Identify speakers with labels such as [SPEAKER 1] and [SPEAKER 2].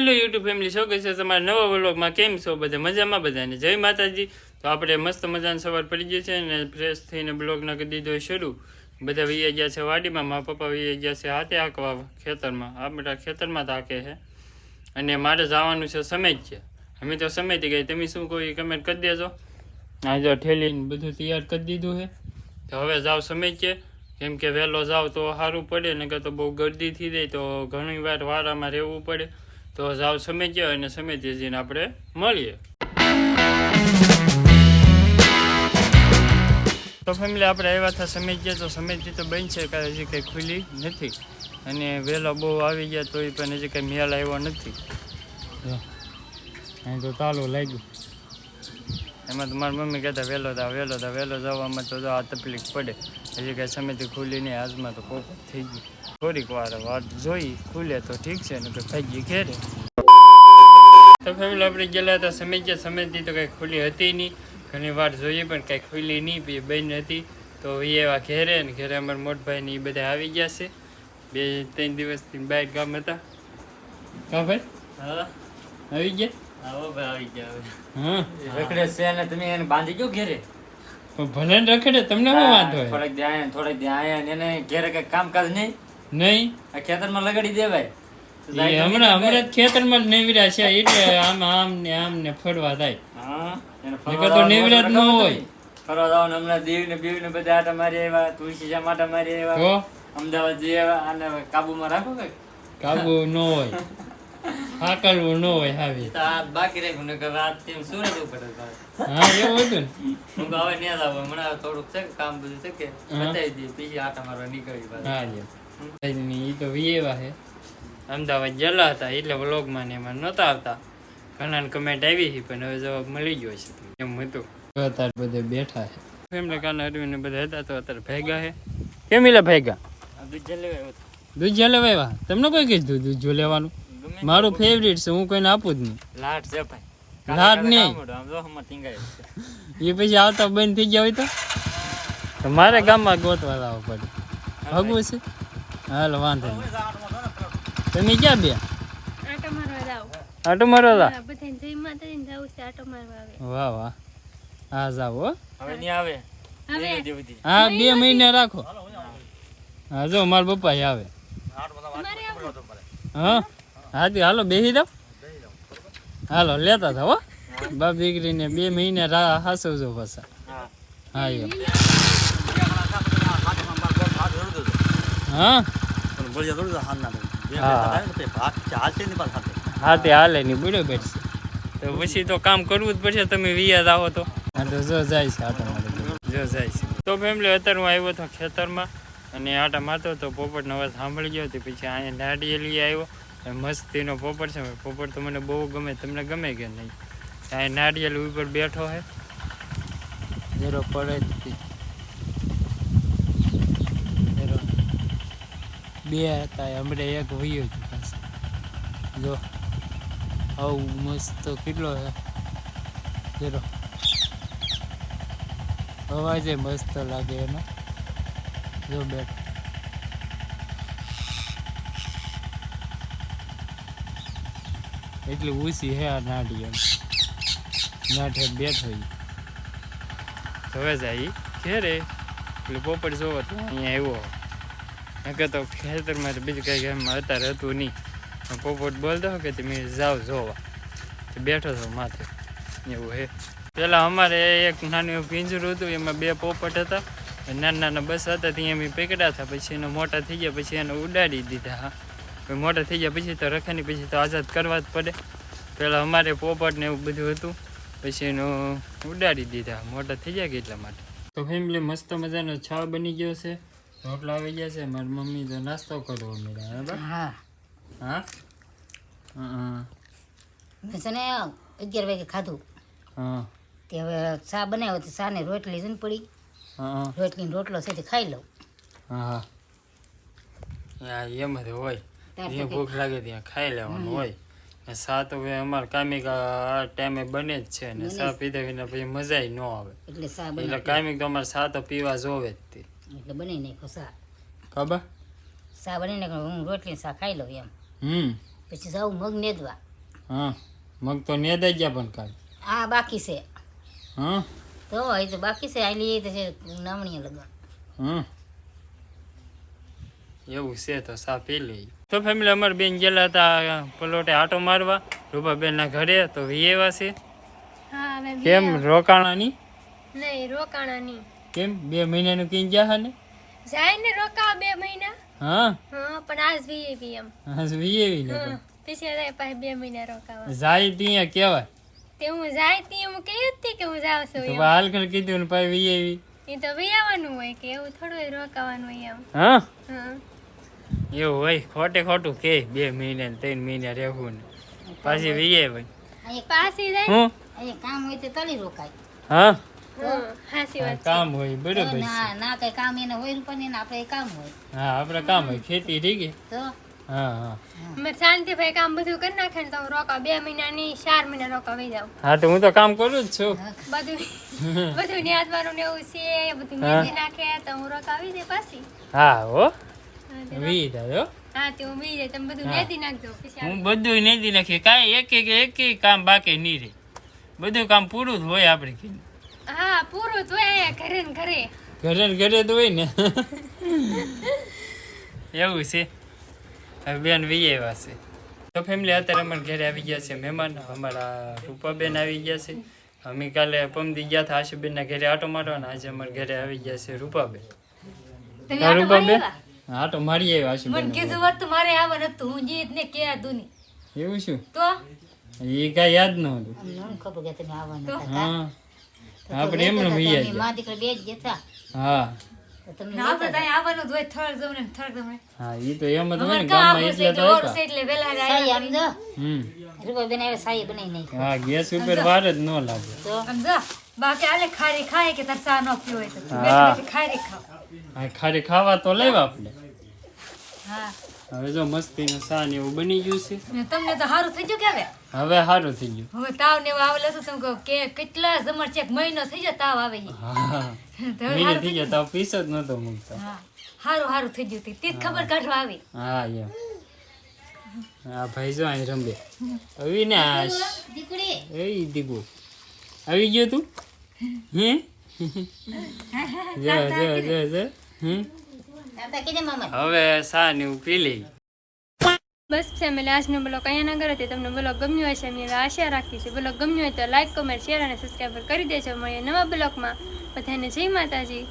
[SPEAKER 1] Hello YouTube family શું કહે છે તમારા નવા વ્લોગમાં. કેમ છો બધા? મજામાં બધાને? જય માતાજી. તો આપણે મસ્ત મજાની સવાર પડી ગયો છે અને ફ્રેશ થઈને બ્લોગ કરી દીધો શરૂ. બધા વૈયા ગયા છે વાડીમાં મારા પપ્પા વૈયા ગયા છે હાથે હાંકવા ખેતરમાં. આ બધા ખેતરમાં જ હાંકે છે. અને મારે જવાનું છે સમય છે. અમે તો સમયથી ગઈ તમે શું કોઈ કમેન્ટ કરી દેજો. આ જો ઠેલીને બધું તૈયાર કરી દીધું છે. તો હવે જાવ સમય છે. કેમ કે વહેલો જાવ તો સારું પડે, નકર તો બહુ ગરદી થઈ જાય તો ઘણી વાર વારામાં રહેવું પડે. તો જાવ સમય છે અને સમયથી જઈને આપણે મળીએ. તો ફેમિલી આપણે આવ્યા હતા સમય છે તો સમયથી તો બનશે કાંઈ હજી કંઈ ખુલી નથી. અને વહેલો બહુ આવી ગયા તોય પણ હજી કંઈ મેળ આવ્યો નથી. અહીં તો તાલું લાગ્યું. એમાં તો મારી મમ્મી કહેતા વહેલો થા વહેલો થા વહેલો જવામાં તો જો આ તકલીફ પડે. હજી કાંઈ સમયથી ખુલી નહીં આજમાં તો પોપટ થઈ ગયું. થોડીક વાર વાત જોઈ ખુલે તો ઠીક છે ને કે ભાગી ઘેરે. તો ફેમિલી આપણે ગયેલા હતા સમય ગયા સમયથી તો કાંઈ ખુલી હતી નહીં. ઘણી વાર જોઈએ પણ કાંઈ ખુલી નહીં બી બંધ હતી. તો એ એવા ઘેરે ને ઘેરે અમારા મોટભાઈ ને એ બધા આવી ગયા છે. બે ત્રણ દિવસથી બહાર ગામ હતા. કા ભાઈ?
[SPEAKER 2] હા.
[SPEAKER 1] આવી ગયા?
[SPEAKER 2] આવો ભાઈ આવી ગયા
[SPEAKER 1] હા
[SPEAKER 2] રખડે છે ને તમે એને બાંધી ગયો ઘેરે.
[SPEAKER 1] ભલે રખડે તમને શું વાંધો
[SPEAKER 2] થોડાક ધ્યાન થોડાક ધ્યાન એને ઘેરે કઈ કામકાજ નહીં?
[SPEAKER 1] નહીં?
[SPEAKER 2] આ ખેતરમાં લગાડી દેવાય. તો
[SPEAKER 1] એ
[SPEAKER 2] જાય તો
[SPEAKER 1] હમણાં હમણાં ખેતરમાં જ નેવરા છે એટલે આમ આમ ને આમ ને ફરવા થાય.
[SPEAKER 2] હા એને
[SPEAKER 1] નકર તો નેવરા ન હોય.
[SPEAKER 2] ફરવા જવાનું હમણાં દીવ ને બીવ ને બધા આટા મારી આવ્યા તુલસી શ્યામ મારી આવ્યા. અમદાવાદ જઈ આવ્યા આને કાબુમાં રાખો કઈ
[SPEAKER 1] કાબુ ન હોય. હાકલવું ન હોય હાવી.
[SPEAKER 2] તો આ બાકી રાખ્યું ને કે રાત તેમ સુરત ઉપર જ ભાઈ.
[SPEAKER 1] હા એવું હતું ને.
[SPEAKER 2] હું કહું હવે ન્યા જ આવું. હમણાં થોડુંક છે કે કામ બધું છે કે
[SPEAKER 1] હા.
[SPEAKER 2] બતાવી દઈએ બીજી આટા મારવા નીકળી પાછા.
[SPEAKER 1] હા જી એ તો વિયેવા છે. અમદાવાદ ગયેલા હતા એટલે વ્લોગમાં ને એમાં નહોતા આવતા. ઘણા કમેન્ટ આવી છે પણ હવે જવાબ મળી ગયો છે. એમ હતું. અત્યારે બધે બેઠા છે. ફેમિલી કાના અરવિંદ ને બધા હતા તો અત્યારે ભેગા છે. કેમ એટલે ભેગા?
[SPEAKER 2] આ બીજા લેવાય હોત.
[SPEAKER 1] દૂધ જ્યાં લેવા તમને કોઈ કીધું દૂધ જો લેવાનું?
[SPEAKER 2] ગમે
[SPEAKER 1] મારું ફેવરિટ છે હું કોઈને આપું જ નહીં.
[SPEAKER 2] લાટ છે ભાઈ.
[SPEAKER 1] લાટ નહીં. એ પછી આવતા બંધ થઈ ગયા હોય તો? તો મારે ગામમાં ગોતવા જવું પડે. ભગવું છે? હાલો વાંધો નહીં. તમે ક્યાં બે?
[SPEAKER 3] આટો
[SPEAKER 1] મારો
[SPEAKER 3] આવે.
[SPEAKER 1] વાહ વાહ. હા જાઓ હો.
[SPEAKER 2] હવે નહીં આવે.
[SPEAKER 1] હા બે મહિને રાખો. હા જો મારા પપ્પા આવે. હા? હા તે હાલો બેસી દો હાલો, લેતા હતા હો. બાપ દીકરીને બે મહિને હાસવજો પાછા.
[SPEAKER 2] હા,
[SPEAKER 1] એમ. હા? હા. તે હાલે નહીં બરોબર છે તો પછી તો કામ કરવું જ પડશે, તમે વિયાદ આવો તો. હા જાય છે તો ફેમિલી, અત્યારે હું આવ્યો હતો ખેતરમાં, અને આટા મારતો તો પોપટનો અવાજ સાંભળી ગયો, તો પછી અહીંયા નાડિયેલી આવ્યો. અને મસ્તીનો પોપટ છે પોપટ તો મને બહુ ગમે, તમને ગમે કે નહીં? ત્યાં નાળિયેલ ઉપર બેઠો છે જરો પડે જ બે હતા, હમણાં એક વયો છે પાસે જો, આવું મસ્ત કેટલો છે જરો અવાજે મસ્ત લાગે એનો. જો બેઠો. એટલી ઊંચી હે આ નાડી એમ. નાઠે બેઠો ઈ. હવે જાય ઘેરે. એટલે પોપટ જોવો તો અહીંયા આવ્યો. નકર તો ખેતરમાં તો બીજું કંઈ એમ અત્યારે હતું નહીં. પોપટ બોલતો કે તમે જાઓ જોવા. તો બેઠો છો માથે. એવું હે. પેલા અમારે એક નાનું એવું પિંજરું હતું, એમાં બે પોપટ હતા. નાના નાના બસ હતા, ત્યાં અમે પકડ્યા હતા. પછી એને મોટા થઈ ગયા, પછી એને ઉડાડી દીધા. હા પછી મોટા થઈ ગયા પછી તો રખાની પછી તો આઝાદ કરવા જ પડે. પહેલાં અમારે પોપટ ને એવું બધું હતું. પછી એનું ઉડાડી દીધા. મોટા થઈ ગયા એટલા માટે? તો ફેમિલી મસ્ત મજાનો છાવ બની ગયો છે. રોટલા આવી ગયા છે. મારી મમ્મી તો નાસ્તો કરવો મળ્યા બરાબર
[SPEAKER 4] હા.
[SPEAKER 1] હા? હા
[SPEAKER 4] મેં છે ને અગિયાર વાગે ખાધું.
[SPEAKER 1] હા.
[SPEAKER 4] તે હવે ચા બનાવ્યો તો ચા ને રોટલી છે ને પડી.
[SPEAKER 1] હા
[SPEAKER 4] રોટલી રોટલો છે તે ખાઈ લઉં.
[SPEAKER 1] હા. હા એમ જ હોય.
[SPEAKER 4] પછી
[SPEAKER 1] ભૂખ લાગે ત્યાં ખાઈ લેવાનું હોય. ને સા તો હવે અમારે કામિક આ ટાઈમે બને જ છે ને સા પીધા વિના પછી મજા ન આવે.
[SPEAKER 4] એટલે
[SPEAKER 1] કામિક તો અમારે સા તો પીવા જોવે જ તે.
[SPEAKER 4] એટલે બની નાખો સા.
[SPEAKER 1] ખબર?
[SPEAKER 4] સા બની નાખો હું રોટલી સા ખાઈ લઉં એમ.
[SPEAKER 1] હમ.
[SPEAKER 4] પછી જાઉં મગ નેદવા.
[SPEAKER 1] હા. મગ તો નેદાઈ ગયા પણ કાલ.
[SPEAKER 4] આ બાકી છે.
[SPEAKER 1] હા?
[SPEAKER 4] તો એ તો બાકી છે. આલી તો છે નામણીએ લગન.
[SPEAKER 1] હમ એવું છે તો સા પી લઈ તો ફેમિલી અમારે બેન ગયેલા હતા પલોટે આટો મારવા. રૂપાબેન ના ઘરે તો વિયેવા છે. કેમ રોકાણાની?
[SPEAKER 3] નહીં રોકાણા નહીં
[SPEAKER 1] કેમ બે મહિનાનું કઈ ગયા હા ને
[SPEAKER 3] જાય ને રોકાવા બે મહિના?
[SPEAKER 1] હા?
[SPEAKER 3] હા પણ આજ વીએવી એમ.
[SPEAKER 1] વિયેવી લે
[SPEAKER 3] હા પછી જાય પાસે બે મહિના રોકાવા.
[SPEAKER 1] જાય ત્યાં કેવાય
[SPEAKER 3] તે હું જાય ત્યાં હું કહી હતી કે હું જાઉં છું
[SPEAKER 1] તો હાલ કર કીધું ને પાછી વિયેવી
[SPEAKER 3] એ તો વિયાવાનું હોય કે એવું થોડું રોકાવાનું હોય એમ.
[SPEAKER 1] હા?
[SPEAKER 3] હા.
[SPEAKER 1] એવું હોય. ખોટે ખોટું કે બે મહિના ત્રણ મહિના રહેવું ને. પાછી વીએ
[SPEAKER 4] ભાઈ.
[SPEAKER 3] પાછી જાય
[SPEAKER 1] હું?
[SPEAKER 4] કામ હોય તો તલી રોકાય.
[SPEAKER 1] હા?
[SPEAKER 3] હા હાસી વાત
[SPEAKER 1] કામ હોય બરોબર
[SPEAKER 4] ના ના કઈ કામ એને હોય પણ એને આપણે કામ હોય.
[SPEAKER 1] હા આપણે કામ હોય ખેતી ઠીક
[SPEAKER 4] તો?
[SPEAKER 1] હા હા.
[SPEAKER 3] શાંતિભાઈ કામ બધું કરી નાખે ને તો રોકા બે મહિના ની ચાર મહિના રોકા વહી જાવ.
[SPEAKER 1] હા તો હું તો કામ કરું જ છું.
[SPEAKER 3] બધું બધું ન્યાદવાનું ને એવું છે બધું નાખે તો હું રોકા આવી જાય પાછી
[SPEAKER 1] હા. વી દાદો
[SPEAKER 3] હા તે હું. જાય તમે બધું
[SPEAKER 1] હા.
[SPEAKER 3] નાખજો
[SPEAKER 1] હું બધું નથી નાખી કાંઈ એક એક એક એક કામ બાકી નહીં રહે. બધું કામ પૂરું જ હોય આપણે કીધું
[SPEAKER 3] હા પૂરું તો અહીંયા ઘરે ને ઘરે.
[SPEAKER 1] ઘરે ને ઘરે તો હોય ને. એવું છે. હવે બેન વી આવ્યા છે. તો ફેમિલી અત્યારે અમારા ઘરે આવી ગયા છે મહેમાન. અમારા રૂપાબેન આવી ગયા છે. અમે કાલે પમદી ગયા હતા આશુબેનના ઘરે આટો મારવાના. આજે અમારા ઘરે આવી ગયા છે રૂપાબેન.
[SPEAKER 5] તમે
[SPEAKER 1] હા, તો
[SPEAKER 5] મારી
[SPEAKER 1] આવ્યા
[SPEAKER 5] આવ્યા? મને કીધું હોત તો મારે આવવાનું હતું હું જીત ને કે દુની
[SPEAKER 1] એવું શું?
[SPEAKER 5] તો?
[SPEAKER 1] એ કાંઈ યાદ ન હતું.
[SPEAKER 4] મને ખબર કે તમે આવવાના હતા
[SPEAKER 1] હા. આપણે એમ
[SPEAKER 4] હતા, દીકરા બે જ
[SPEAKER 5] ને ને
[SPEAKER 1] ને હતા.
[SPEAKER 5] છે
[SPEAKER 4] આમ
[SPEAKER 5] આવ્યા
[SPEAKER 4] જો નાખી
[SPEAKER 1] હા ગેસ ઉપર વાર જ ન લાગે.
[SPEAKER 4] તો?
[SPEAKER 5] આમ જા. બાકી આલે ખારી ખાય કે તાર નો ન પીવો ખારી તો
[SPEAKER 1] હા.
[SPEAKER 5] ખારી
[SPEAKER 1] ખાલી ખાવા તો લેવા આપણે.
[SPEAKER 5] હા.
[SPEAKER 1] હવે જો મસ્તીનો સા ને એવું બની ગયું છે.
[SPEAKER 5] તમને તો સારું થઈ ગયું કે હવે?
[SPEAKER 1] હવે સારું થઈ ગયું.
[SPEAKER 5] હવે તાવ ને એવું આવેલો છે તમે કહો કે કેટલા જમર છે? એક મહિનો થઈ ગયો તાવ આવે
[SPEAKER 1] હા થઈ ગયો તાવ પીસો જ નતો મૂકતો.
[SPEAKER 5] સારું હારું હારું થઈ ગયું તે. જ ખબર કાઢવા આવી.
[SPEAKER 1] હા એમ હા ભાઈ જો અહીં રમે. અવિનાશ.
[SPEAKER 4] દીકરી.
[SPEAKER 1] એ દીકુ આવી ગયો તું? હે? જો જો જો જો. હવે સા ને પી લઈ
[SPEAKER 3] બસ ફેમિલી આજનો બ્લોગ અહીંયા ના કરે તમને બ્લોગ ગમ્યો હશે અમે આશા રાખી છે. બ્લોગ ગમ્યો હોય તો લાઈક કમેન્ટ શેર અને સબસ્ક્રાઈબર કરી દેજો. મળીએ નવા બ્લોગમાં. બધાને જય માતાજી.